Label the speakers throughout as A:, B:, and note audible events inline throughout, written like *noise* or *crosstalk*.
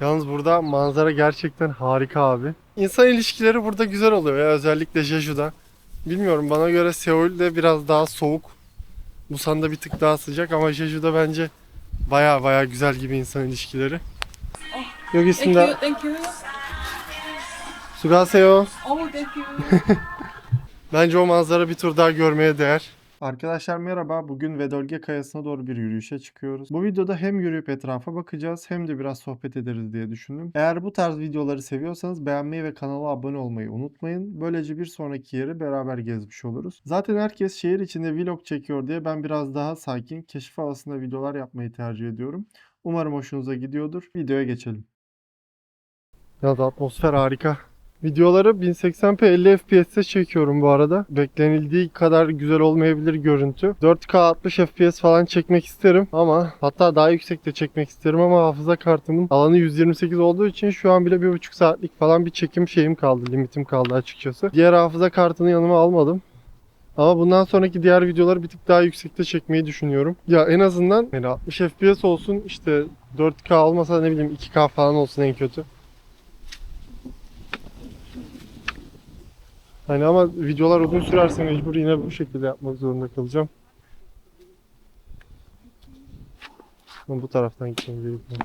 A: Yalnız burada manzara gerçekten harika abi. İnsan ilişkileri burada güzel oluyor ya özellikle Jeju'da. Bilmiyorum bana göre Seul'de biraz daha soğuk. Busan'da bir tık daha sıcak ama Jeju'da bence baya baya güzel gibi insan ilişkileri.
B: Thank
A: Yogisinde
B: you, thank you.
A: Sugaseyo.
B: Oh, thank you. *laughs*
A: Bence o manzara bir tur daha görmeye değer. Arkadaşlar merhaba. Bugün Vedölge Kayası'na doğru bir yürüyüşe çıkıyoruz. Bu videoda hem yürüyüp etrafa bakacağız hem de biraz sohbet ederiz diye düşündüm. Eğer bu tarz videoları seviyorsanız beğenmeyi ve kanala abone olmayı unutmayın. Böylece bir sonraki yeri beraber gezmiş oluruz. Zaten herkes şehir içinde vlog çekiyor diye ben biraz daha sakin, keşif havasında videolar yapmayı tercih ediyorum. Umarım hoşunuza gidiyordur. Videoya geçelim. Ya da atmosfer harika. Videoları 1080p 50 FPS'te çekiyorum bu arada. Beklenildiği kadar güzel olmayabilir görüntü. 4K 60 FPS falan çekmek isterim ama hatta daha yüksekte çekmek isterim ama hafıza kartımın alanı 128 olduğu için şu an bile 1,5 saatlik falan bir çekim şeyim kaldı, limitim kaldı açıkçası. Diğer hafıza kartını yanıma almadım. Ama bundan sonraki diğer videoları bir tık daha yüksekte çekmeyi düşünüyorum. Ya en azından yani 60 FPS olsun işte 4K olmasa ne bileyim 2K falan olsun en kötü. Hani ama videolar uzun sürerse mecbur yine bu şekilde yapmak zorunda kalacağım. Ben bu taraftan gitmem gerekiyor.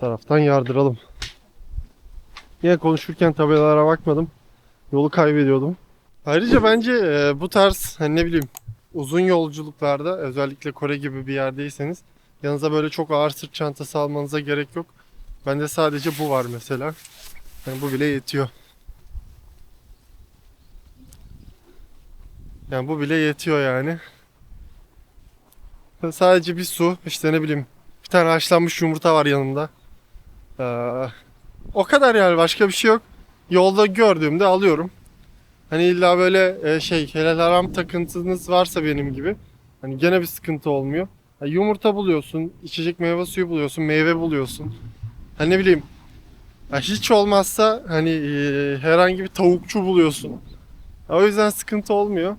A: Taraftan yardıralım. Yine konuşurken tabelalara bakmadım. Yolu kaybediyordum. Ayrıca bence e, bu tarz hani ne bileyim uzun yolculuklarda özellikle Kore gibi bir yerdeyseniz Yanınıza böyle çok ağır sırt çantası almanıza gerek yok. Bende sadece bu var mesela. Yani bu bile yetiyor. Yani bu bile yetiyor yani. Sadece bir su, işte ne bileyim bir tane haşlanmış yumurta var yanımda. Ee, o kadar yani başka bir şey yok. Yolda gördüğümde alıyorum. Hani illa böyle e, şey helal haram takıntınız varsa benim gibi. Hani gene bir sıkıntı olmuyor. Ha, yumurta buluyorsun, içecek meyve suyu buluyorsun, meyve buluyorsun. Hani ne bileyim. ha, hiç olmazsa hani e, herhangi bir tavukçu buluyorsun. Ha, o yüzden sıkıntı olmuyor.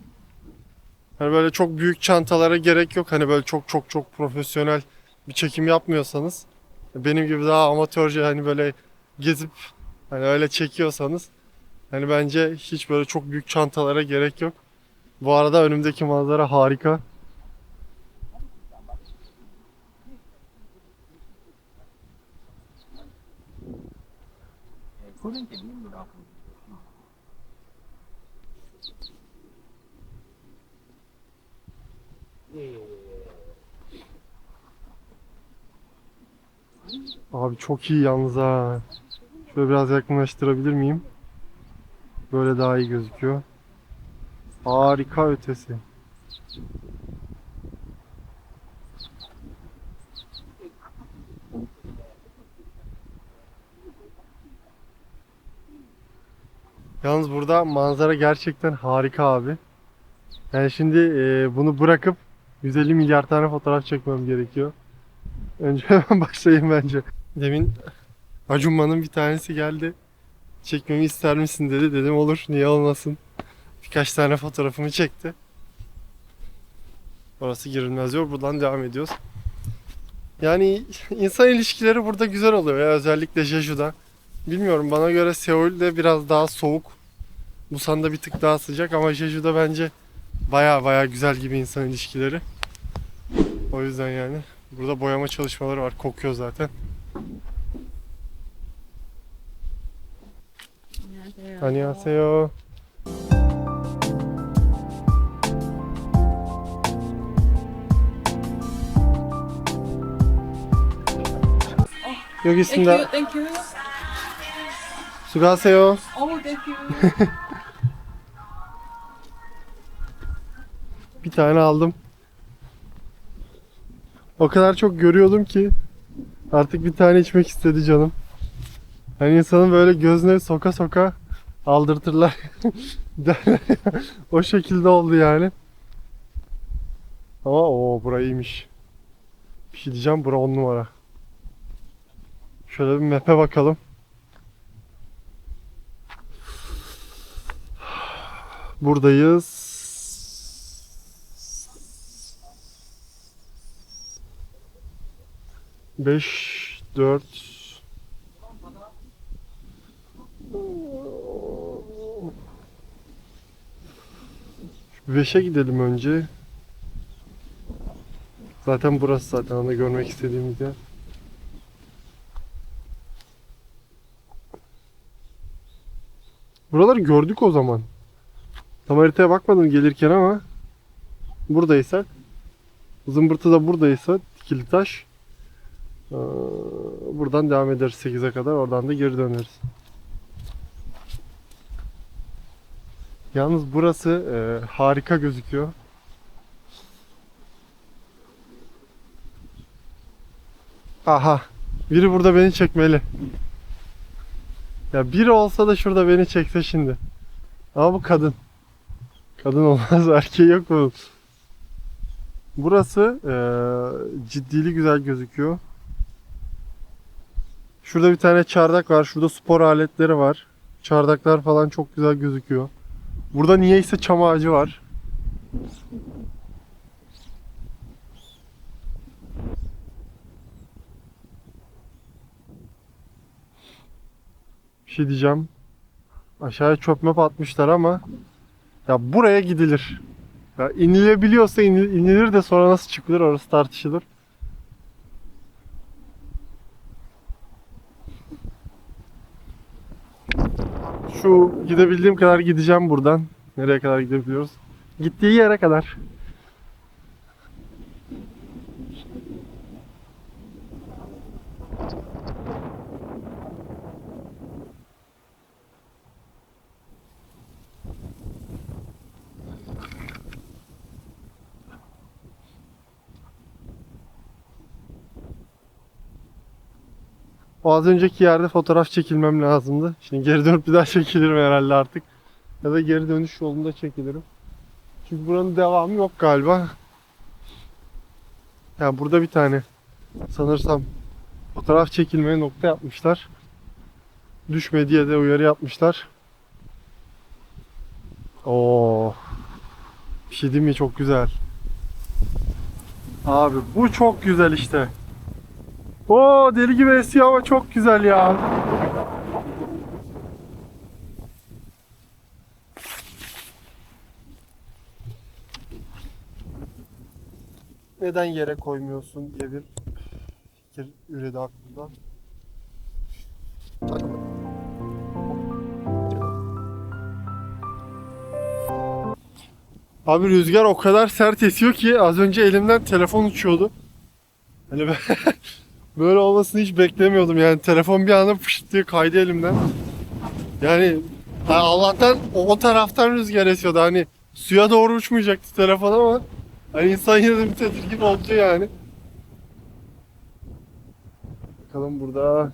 A: Hani böyle çok büyük çantalara gerek yok. Hani böyle çok çok çok profesyonel bir çekim yapmıyorsanız. Benim gibi daha amatörce hani böyle gezip hani öyle çekiyorsanız hani bence hiç böyle çok büyük çantalara gerek yok. Bu arada önümdeki manzara harika. Abi çok iyi yalnız ha. Şöyle biraz yakınlaştırabilir miyim? Böyle daha iyi gözüküyor. Harika ötesi. Yalnız burada manzara gerçekten harika abi. Yani şimdi e, bunu bırakıp 150 milyar tane fotoğraf çekmem gerekiyor. Önce *laughs* hemen başlayayım bence. Demin Acunman'ın bir tanesi geldi. Çekmemi ister misin dedi. Dedim olur niye olmasın. Birkaç tane fotoğrafımı çekti. Orası girilmez yol. Buradan devam ediyoruz. Yani *laughs* insan ilişkileri burada güzel oluyor ya özellikle Jeju'da. Bilmiyorum bana göre Seul'de biraz daha soğuk. Busan'da bir tık daha sıcak ama Jeju'da bence baya baya güzel gibi insan ilişkileri. O yüzden yani. Burada boyama çalışmaları var. Kokuyor zaten. 안녕하세요. 여기
B: Thank
A: 있습니다.
B: you, thank you.
A: 수고하세요.
B: Oh, thank you. *laughs*
A: Bir tane aldım. O kadar çok görüyordum ki artık bir tane içmek istedi canım. Hani insanın böyle gözüne soka soka aldırtırlar. *laughs* o şekilde oldu yani. Ama o burayı iyiymiş. Bir şey diyeceğim bura on numara. Şöyle bir map'e bakalım. buradayız. Beş, dört, Beşe gidelim önce. Zaten burası zaten ana görmek istediğimiz yer. Buraları gördük o zaman. Tam haritaya bakmadım gelirken ama buradaysak zımbırtı da buradaysa dikili taş buradan devam ederiz 8'e kadar oradan da geri döneriz. Yalnız burası eee, harika gözüküyor. Aha biri burada beni çekmeli. Ya biri olsa da şurada beni çekse şimdi. Ama bu kadın. Kadın olmaz *laughs* erkeği yok bunun. Burası eee ciddili güzel gözüküyor. Şurada bir tane çardak var. Şurada spor aletleri var. Çardaklar falan çok güzel gözüküyor. Burada niyeyse çam ağacı var. Bir şey diyeceğim. Aşağıya çöp atmışlar ama ya buraya gidilir. Ya inilebiliyorsa inil- inilir de sonra nasıl çıkılır orası tartışılır. Şu gidebildiğim kadar gideceğim buradan. Nereye kadar gidebiliyoruz? Gittiği yere kadar. O az önceki yerde fotoğraf çekilmem lazımdı. Şimdi geri dönüp bir daha *laughs* çekilirim herhalde artık. Ya da geri dönüş yolunda çekilirim. Çünkü buranın devamı yok galiba. Ya burada bir tane sanırsam fotoğraf çekilmeye nokta yapmışlar. Düşme diye de uyarı yapmışlar. Oo. Bir şey diyeyim mi? Çok güzel. Abi bu çok güzel işte. Oo deli gibi esiyor ama çok güzel ya. Neden yere koymuyorsun diye bir fikir üredi aklımda. Abi rüzgar o kadar sert esiyor ki az önce elimden telefon uçuyordu. Hani ben *laughs* böyle olmasını hiç beklemiyordum yani telefon bir anda fışt diye kaydı elimden. Yani ha, Allah'tan o, taraftan rüzgar esiyordu hani suya doğru uçmayacaktı telefon ama hani insan yine bir tedirgin oldu yani. Bakalım burada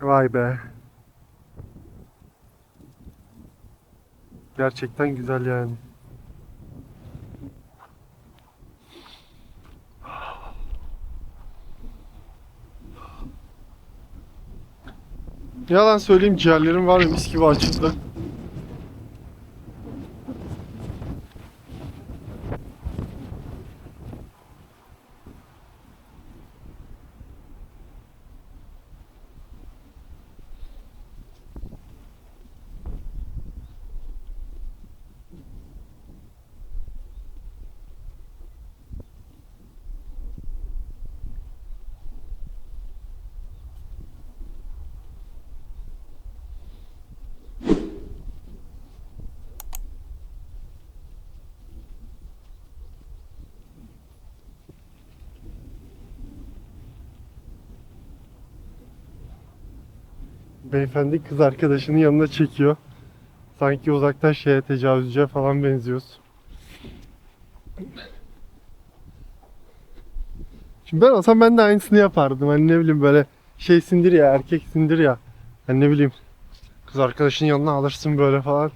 A: Vay be. Gerçekten güzel yani. Yalan söyleyeyim ciğerlerim var ya mis gibi açıldı. Beyefendi kız arkadaşının yanına çekiyor. Sanki uzaktan şeye tecavüzcüye falan benziyoruz. Şimdi ben olsam ben de aynısını yapardım. Hani ne bileyim böyle şeysindir ya erkeksindir ya. Hani ne bileyim kız arkadaşının yanına alırsın böyle falan.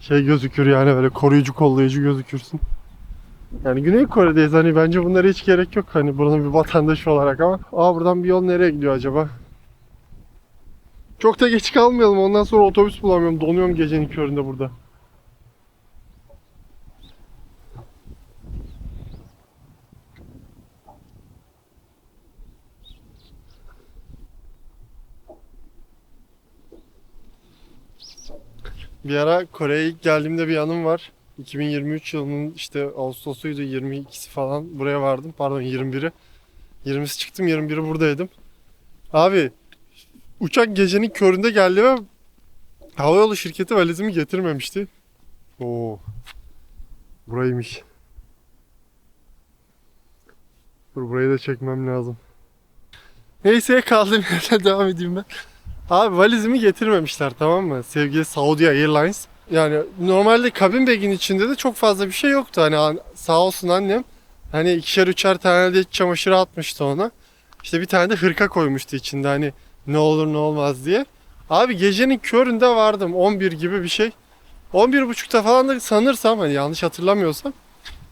A: Şey gözükür yani böyle koruyucu kollayıcı gözükürsün. Yani Güney Kore'deyiz hani bence bunlara hiç gerek yok hani buranın bir vatandaşı olarak ama. Aa buradan bir yol nereye gidiyor acaba? Çok da geç kalmayalım. Ondan sonra otobüs bulamıyorum. Donuyorum gecenin köründe burada. Bir ara Kore'ye ilk geldiğimde bir anım var. 2023 yılının işte Ağustos'uydu 22'si falan buraya vardım. Pardon 21'i. 20'si çıktım 21'i buradaydım. Abi uçak gecenin köründe geldi ve havayolu şirketi valizimi getirmemişti. Oo. Buraymış. Dur burayı da çekmem lazım. Neyse kaldığım yerden *laughs* devam edeyim ben. Abi valizimi getirmemişler tamam mı? Sevgili Saudi Airlines. Yani normalde kabin bag'in içinde de çok fazla bir şey yoktu. Hani an- sağ olsun annem. Hani ikişer üçer tane de çamaşırı atmıştı ona. İşte bir tane de hırka koymuştu içinde hani ne olur ne olmaz diye. Abi gecenin köründe vardım 11 gibi bir şey. 11.30'da falan da sanırsam hani yanlış hatırlamıyorsam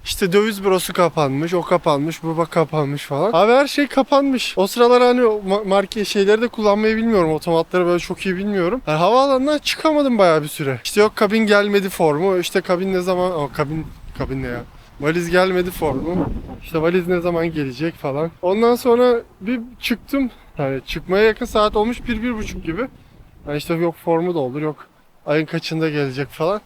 A: işte döviz bürosu kapanmış, o kapanmış, bu bak kapanmış falan. Abi her şey kapanmış. O sıralar hani o ma- marka şeyleri de kullanmayı bilmiyorum. Otomatları böyle çok iyi bilmiyorum. Yani havaalanından çıkamadım bayağı bir süre. İşte yok kabin gelmedi formu. İşte kabin ne zaman... O kabin... Kabin ne ya? Valiz gelmedi formu. İşte valiz ne zaman gelecek falan. Ondan sonra bir çıktım. Yani çıkmaya yakın saat olmuş bir, bir buçuk gibi. Yani işte yok formu doldur yok ayın kaçında gelecek falan.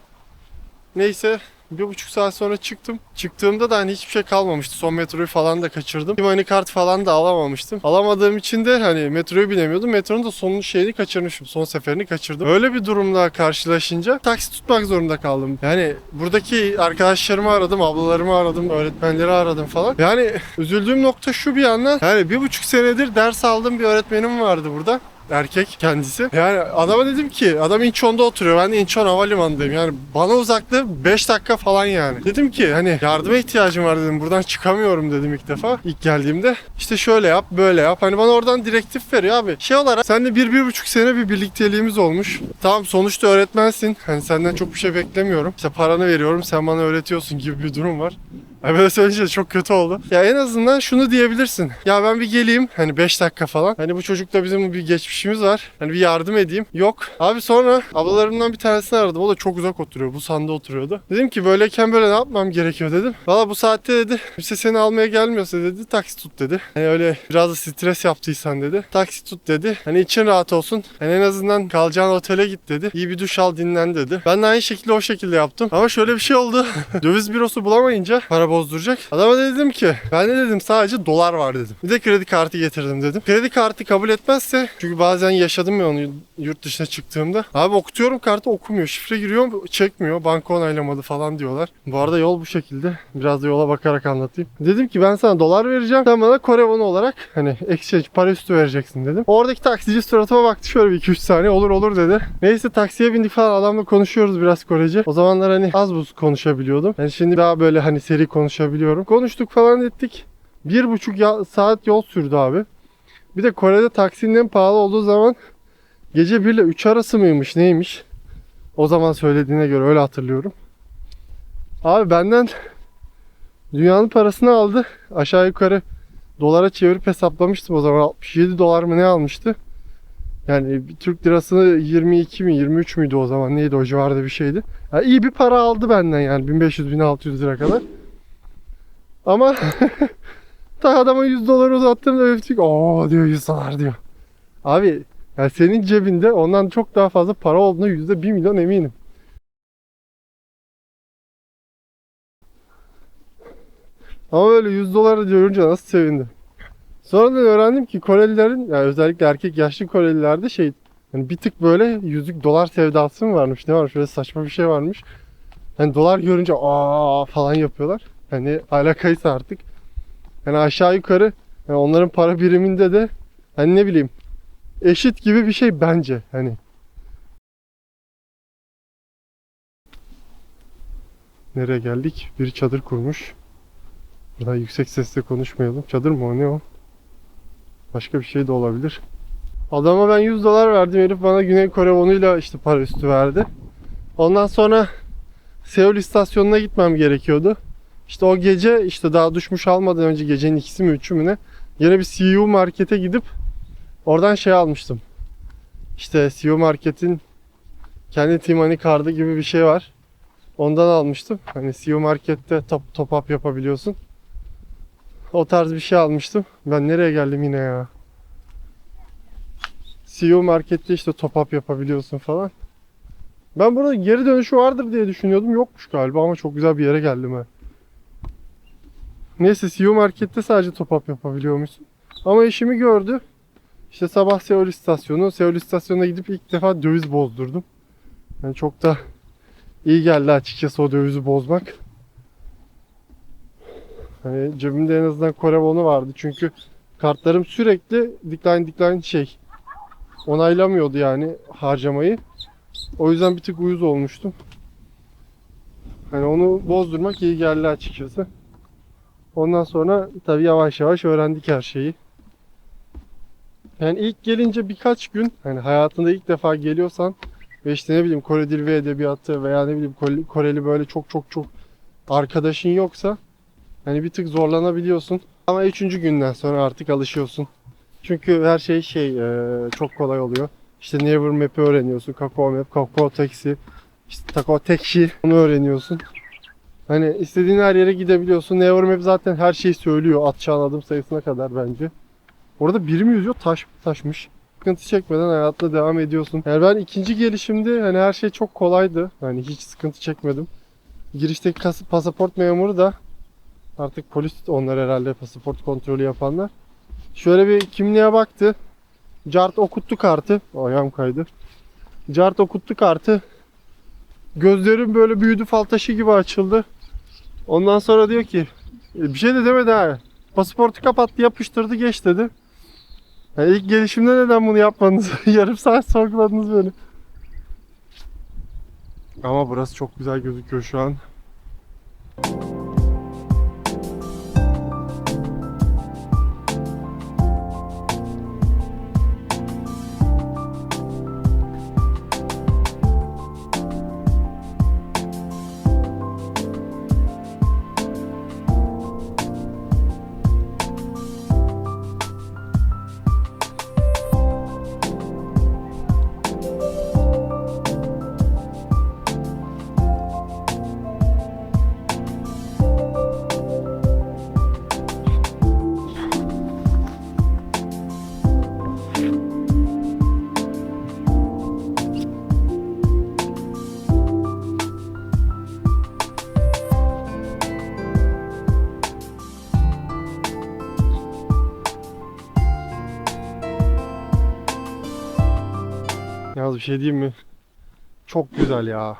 A: Neyse bir buçuk saat sonra çıktım. Çıktığımda da hani hiçbir şey kalmamıştı. Son metroyu falan da kaçırdım. Money kart falan da alamamıştım. Alamadığım için de hani metroya binemiyordum. Metronun da son şeyini kaçırmışım. Son seferini kaçırdım. Öyle bir durumla karşılaşınca taksi tutmak zorunda kaldım. Yani buradaki arkadaşlarımı aradım, ablalarımı aradım, öğretmenleri aradım falan. Yani üzüldüğüm nokta şu bir yandan. Yani bir buçuk senedir ders aldığım bir öğretmenim vardı burada erkek kendisi. Yani adama dedim ki adam İnçon'da oturuyor. Ben de İnçon Havalimanı'ndayım. Yani bana uzaklığı 5 dakika falan yani. Dedim ki hani yardıma ihtiyacım var dedim. Buradan çıkamıyorum dedim ilk defa. ilk geldiğimde. İşte şöyle yap böyle yap. Hani bana oradan direktif veriyor abi. Şey olarak seninle bir, bir buçuk sene bir birlikteliğimiz olmuş. Tamam sonuçta öğretmensin. Hani senden çok bir şey beklemiyorum. İşte paranı veriyorum sen bana öğretiyorsun gibi bir durum var. Ay böyle söyleyince çok kötü oldu. Ya en azından şunu diyebilirsin. Ya ben bir geleyim hani 5 dakika falan. Hani bu çocukla bizim bir geçmişimiz var. Hani bir yardım edeyim. Yok. Abi sonra ablalarımdan bir tanesini aradım. O da çok uzak oturuyor. Bu sanda oturuyordu. Dedim ki böyleyken böyle ne yapmam gerekiyor dedim. Valla bu saatte dedi. Kimse seni almaya gelmiyorsa dedi. Taksi tut dedi. Hani öyle biraz da stres yaptıysan dedi. Taksi tut dedi. Hani için rahat olsun. Hani en azından kalacağın otele git dedi. İyi bir duş al dinlen dedi. Ben de aynı şekilde o şekilde yaptım. Ama şöyle bir şey oldu. *laughs* Döviz bürosu bulamayınca para bozduracak. Adama dedim ki ben de dedim sadece dolar var dedim. Bir de kredi kartı getirdim dedim. Kredi kartı kabul etmezse çünkü bazen yaşadım ya onu yurt dışına çıktığımda. Abi okutuyorum kartı okumuyor. Şifre giriyorum çekmiyor. Banka onaylamadı falan diyorlar. Bu arada yol bu şekilde. Biraz da yola bakarak anlatayım. Dedim ki ben sana dolar vereceğim. Sen bana Kore olarak hani exchange para üstü vereceksin dedim. Oradaki taksici suratıma baktı şöyle bir 2-3 saniye olur olur dedi. Neyse taksiye bindik falan adamla konuşuyoruz biraz Korece. O zamanlar hani az buz konuşabiliyordum. Yani şimdi daha böyle hani seri konuşabiliyorum. Konuştuk falan ettik. Bir buçuk saat yol sürdü abi. Bir de Kore'de taksinin en pahalı olduğu zaman gece 1 ile 3 arası mıymış neymiş? O zaman söylediğine göre öyle hatırlıyorum. Abi benden dünyanın parasını aldı. Aşağı yukarı dolara çevirip hesaplamıştım o zaman 67 dolar mı ne almıştı? Yani Türk lirasını 22 mi 23 müydü o zaman neydi o civarda bir şeydi. Ya iyi bir para aldı benden yani 1500-1600 lira kadar. Ama *laughs* ta adama 100 dolar uzattığımda öptük. Oo diyor 100 dolar diyor. Abi yani senin cebinde ondan çok daha fazla para olduğuna yüzde 1 milyon eminim. Ama öyle 100 dolar görünce nasıl sevindim. Sonradan öğrendim ki Korelilerin yani özellikle erkek yaşlı Korelilerde şey hani bir tık böyle yüzük dolar sevdası mı varmış ne varmış öyle saçma bir şey varmış. Hani dolar görünce aa falan yapıyorlar. Hani alakaysa artık. Yani aşağı yukarı yani onların para biriminde de hani ne bileyim eşit gibi bir şey bence hani. Nereye geldik? Biri çadır kurmuş. Burada yüksek sesle konuşmayalım. Çadır mı o ne o? Başka bir şey de olabilir. Adama ben 100 dolar verdim. Herif bana Güney Kore wonuyla işte para üstü verdi. Ondan sonra Seul istasyonuna gitmem gerekiyordu. İşte o gece işte daha düşmüş almadan önce gecenin ikisi mi üçü mü ne? Yine bir CU markete gidip oradan şey almıştım. işte CEO Market'in kendi Timani kartı gibi bir şey var. Ondan almıştım. Hani CEO Market'te top, top up yapabiliyorsun. O tarz bir şey almıştım. Ben nereye geldim yine ya? CEO Market'te işte top up yapabiliyorsun falan. Ben burada geri dönüşü vardır diye düşünüyordum. Yokmuş galiba ama çok güzel bir yere geldim ha. Neyse CEO Market'te sadece top up yapabiliyormuşsun. Ama eşimi gördü. İşte sabah Seul istasyonu. Seul istasyonuna gidip ilk defa döviz bozdurdum. Yani çok da iyi geldi açıkçası o dövizi bozmak. Hani cebimde en azından Kore wonu vardı. Çünkü kartlarım sürekli decline decline şey onaylamıyordu yani harcamayı. O yüzden bir tık uyuz olmuştum. Hani onu bozdurmak iyi geldi açıkçası. Ondan sonra tabii yavaş yavaş öğrendik her şeyi. Yani ilk gelince birkaç gün hani hayatında ilk defa geliyorsan ve işte ne bileyim Kore dili ve edebiyatı veya ne bileyim Kore- Koreli böyle çok çok çok arkadaşın yoksa hani bir tık zorlanabiliyorsun. Ama üçüncü günden sonra artık alışıyorsun. Çünkü her şey şey eee, çok kolay oluyor. İşte Never Map'i öğreniyorsun. Kakao Map, Kakao Taxi, işte Kakao Taxi onu öğreniyorsun. Hani istediğin her yere gidebiliyorsun. Never Map zaten her şeyi söylüyor. Atacağın adım sayısına kadar bence. Orada biri mi yüzüyor? Taş taşmış. Sıkıntı çekmeden hayatına devam ediyorsun. Yani ben ikinci gelişimde hani her şey çok kolaydı. Hani hiç sıkıntı çekmedim. Girişteki kas- pasaport memuru da artık polis onlar herhalde pasaport kontrolü yapanlar. Şöyle bir kimliğe baktı. Cart okuttu kartı. Ayağım kaydı. Cart okuttu kartı. Gözlerim böyle büyüdü fal taşı gibi açıldı. Ondan sonra diyor ki "E, bir şey de demedi ha. Pasaportu kapattı yapıştırdı geç dedi. Yani ilk gelişimde neden bunu yapmadınız? *laughs* Yarım saat sorguladınız beni. Ama burası çok güzel gözüküyor şu an. Yalnız bir şey diyeyim mi? Çok güzel ya.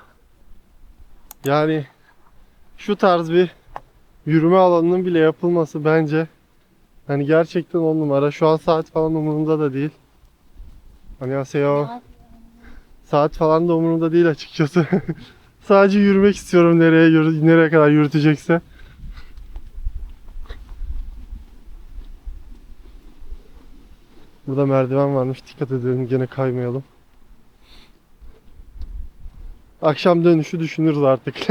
A: Yani şu tarz bir yürüme alanının bile yapılması bence hani gerçekten on numara. Şu an saat falan umurumda da değil. Hani Aseo saat falan da umurumda değil açıkçası. *laughs* Sadece yürümek istiyorum nereye yürü- nereye kadar yürütecekse. Burada merdiven varmış. Dikkat edelim gene kaymayalım. Akşam dönüşü düşünürüz artık. *laughs*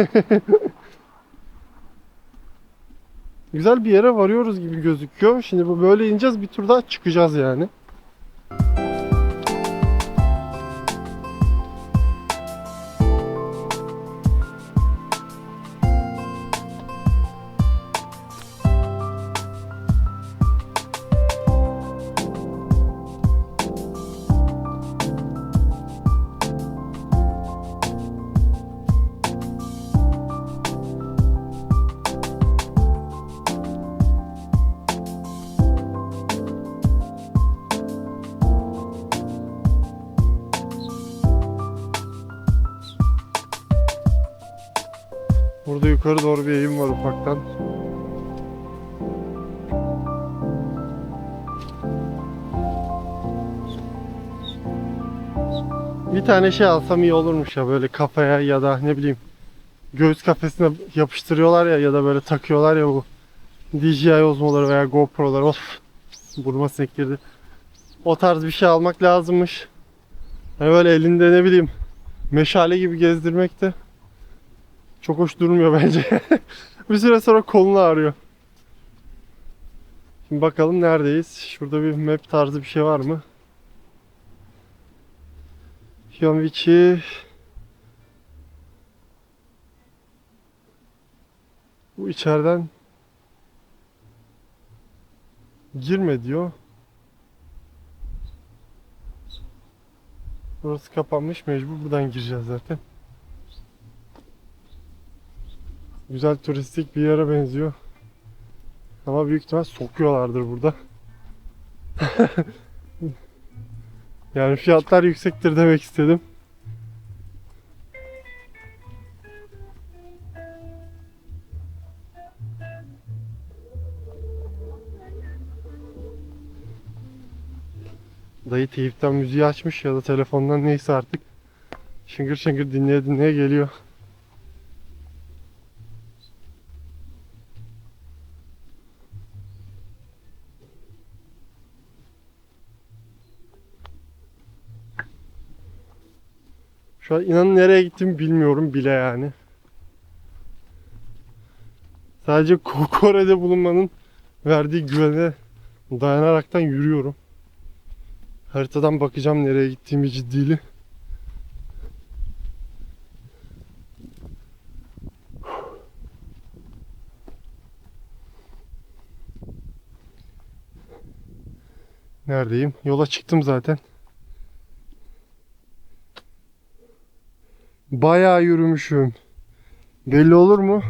A: Güzel bir yere varıyoruz gibi gözüküyor. Şimdi bu böyle ineceğiz bir tur daha çıkacağız yani. Bir tane şey alsam iyi olurmuş ya böyle kafaya ya da ne bileyim göğüs kafesine yapıştırıyorlar ya ya da böyle takıyorlar ya bu DJI Osmo'ları veya GoPro'ları of burnuma sinek girdi. O tarz bir şey almak lazımmış. Hani böyle elinde ne bileyim meşale gibi gezdirmek de çok hoş durmuyor *laughs* bence. bir süre sonra kolunu ağrıyor. Şimdi bakalım neredeyiz. Şurada bir map tarzı bir şey var mı? Hyunwiki Bu içeriden girme diyor. Burası kapanmış mecbur buradan gireceğiz zaten. Güzel turistik bir yere benziyor. Ama büyük ihtimal sokuyorlardır burada. *laughs* yani fiyatlar yüksektir demek istedim. Dayı teyipten müziği açmış ya da telefondan neyse artık. Şıngır şıngır dinleye dinleye geliyor. Şu an inanın nereye gittim bilmiyorum bile yani. Sadece Ko- *laughs* Kore'de bulunmanın verdiği güvene dayanaraktan yürüyorum. Haritadan bakacağım nereye gittiğimi ciddili. Neredeyim? Yola çıktım zaten. Bayağı yürümüşüm. Belli olur mu?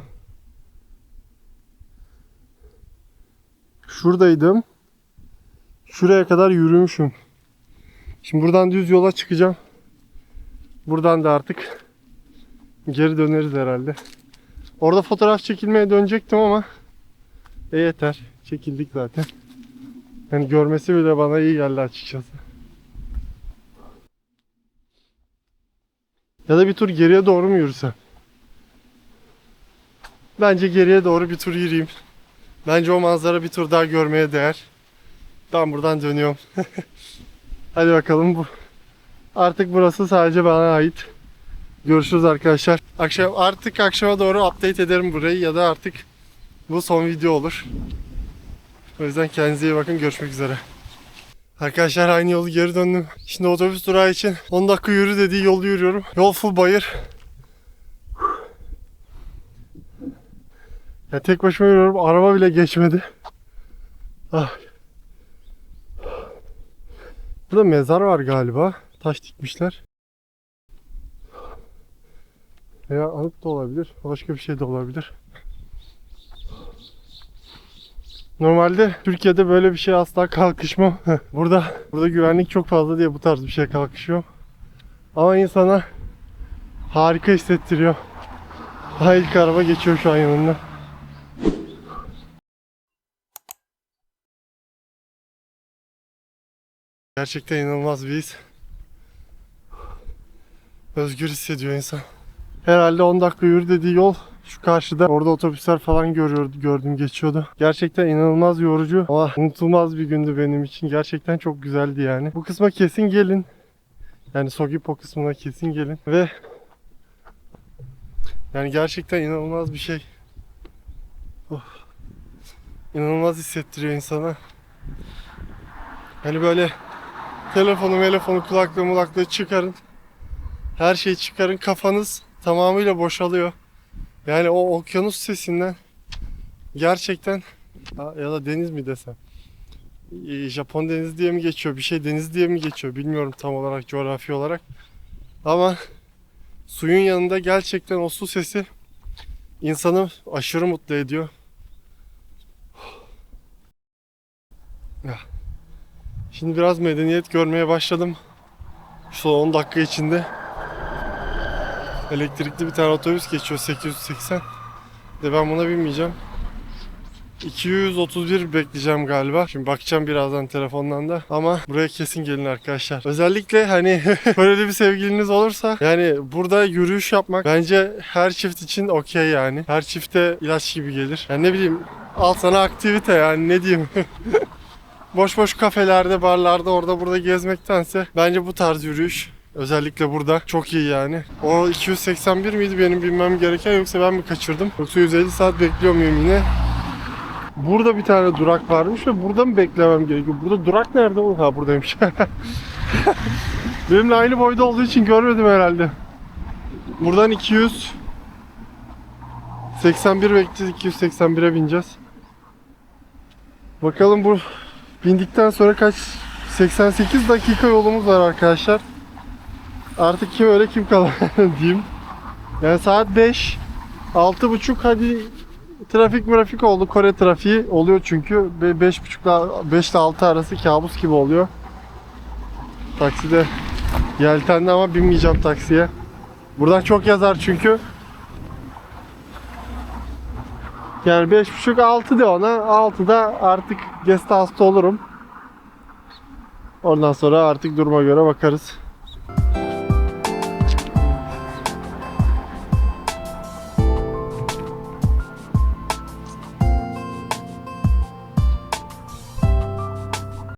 A: Şuradaydım. Şuraya kadar yürümüşüm. Şimdi buradan düz yola çıkacağım. Buradan da artık geri döneriz herhalde. Orada fotoğraf çekilmeye dönecektim ama e yeter. Çekildik zaten. Yani görmesi bile bana iyi geldi açıkçası. Ya da bir tur geriye doğru mu yürüsem? Bence geriye doğru bir tur yürüyeyim. Bence o manzara bir tur daha görmeye değer. Ben buradan dönüyorum. *laughs* Hadi bakalım bu. Artık burası sadece bana ait. Görüşürüz arkadaşlar. Akşam artık akşama doğru update ederim burayı ya da artık bu son video olur. O yüzden kendinize iyi bakın. Görüşmek üzere. Arkadaşlar aynı yolu geri döndüm. Şimdi otobüs durağı için 10 dakika yürü dediği yolu yürüyorum. Yol full bayır. Ya tek başıma yürüyorum. Araba bile geçmedi. Ah. Burada mezar var galiba. Taş dikmişler. Veya anıt da olabilir. Başka bir şey de olabilir. Normalde Türkiye'de böyle bir şey asla kalkışmam. burada burada güvenlik çok fazla diye bu tarz bir şey kalkışıyor. Ama insana harika hissettiriyor. Ha ilk araba geçiyor şu an yanımda. Gerçekten inanılmaz bir his. Özgür hissediyor insan. Herhalde 10 dakika yürü dediği yol şu karşıda. Orada otobüsler falan görüyordu, gördüm geçiyordu. Gerçekten inanılmaz yorucu ama unutulmaz bir gündü benim için. Gerçekten çok güzeldi yani. Bu kısma kesin gelin. Yani Sogipo kısmına kesin gelin. Ve yani gerçekten inanılmaz bir şey. Oh. İnanılmaz hissettiriyor insana. Hani böyle telefonu, telefonu, kulaklığı, mulaklığı çıkarın. Her şeyi çıkarın. Kafanız tamamıyla boşalıyor. Yani o okyanus sesinden gerçekten ya da deniz mi desem. Japon denizi diye mi geçiyor? Bir şey deniz diye mi geçiyor? Bilmiyorum tam olarak coğrafi olarak. Ama suyun yanında gerçekten o su sesi insanı aşırı mutlu ediyor. Şimdi biraz medeniyet görmeye başladım. Şu 10 dakika içinde. Elektrikli bir tane otobüs geçiyor 880. De ben buna binmeyeceğim. 231 bekleyeceğim galiba. Şimdi bakacağım birazdan telefondan da. Ama buraya kesin gelin arkadaşlar. Özellikle hani *laughs* böyle bir sevgiliniz olursa yani burada yürüyüş yapmak bence her çift için okey yani. Her çifte ilaç gibi gelir. Yani ne bileyim al sana aktivite yani ne diyeyim. *laughs* boş boş kafelerde, barlarda orada burada gezmektense bence bu tarz yürüyüş özellikle burada çok iyi yani. O 281 miydi benim bilmem gereken yoksa ben mi kaçırdım? Yoksa 150 saat bekliyor muyum yine? Burada bir tane durak varmış ve burada mı beklemem gerekiyor? Burada durak nerede oğlum? Ha buradaymış. *laughs* Benimle aynı boyda olduğu için görmedim herhalde. Buradan 200 81 bekleyeceğiz. 281'e bineceğiz. Bakalım bu bindikten sonra kaç 88 dakika yolumuz var arkadaşlar. Artık kim öyle kim kalan *laughs* diyeyim. Yani saat 5 6.30 hadi trafik mürafik oldu. Kore trafiği oluyor çünkü. 5.30 ile 5 ile 6 arası kabus gibi oluyor. Takside yeltenli ama binmeyeceğim taksiye. Buradan çok yazar çünkü. Yani 5.30 6 de ona. 6'da artık guest house'ta olurum. Ondan sonra artık duruma göre bakarız.